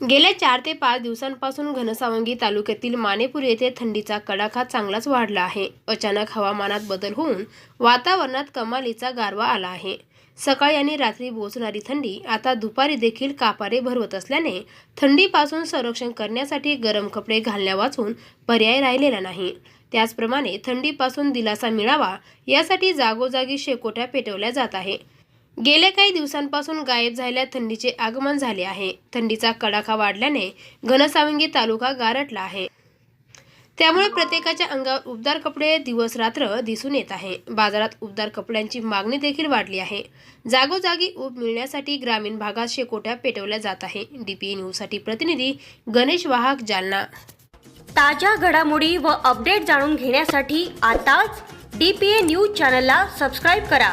गेल्या चार ते पाच दिवसांपासून घनसावंगी तालुक्यातील मानेपूर येथे थंडीचा कडाका चांगलाच वाढला आहे. अचानक हवामानात बदल होऊन वातावरणात कमालीचा गारवा आला आहे. सकाळी आणि रात्री बोचणारी थंडी आता दुपारी देखील कापारे भरवत असल्याने थंडीपासून संरक्षण करण्यासाठी गरम कपडे घालण्यावाचून पर्याय राहिलेला नाही. त्याचप्रमाणे थंडीपासून दिलासा मिळावा यासाठी जागोजागी शेकोट्या पेटवल्या जात आहे. गेल्या काही दिवसांपासून गायब झालेल्या थंडीचे आगमन झाले आहे. थंडीचा कडाका वाढल्याने घनसावंगी तालुका गारटला आहे. त्यामुळे प्रत्येकाच्या अंगावर उबदार कपडे दिवस रात्र दिसून येत आहे. बाजारात उबदार कपड्यांची मागणी देखील वाढली आहे. जागोजागी ऊब मिळण्यासाठी ग्रामीण भागात शेकोट्या पेटवल्या जात आहे. डीपीए न्यूजसाठी प्रतिनिधी गणेश वाहक जालना. ताज्या घडामोडी व अपडेट जाणून घेण्यासाठी आताच डी पी ए न्यूज चॅनलला सबस्क्राईब करा.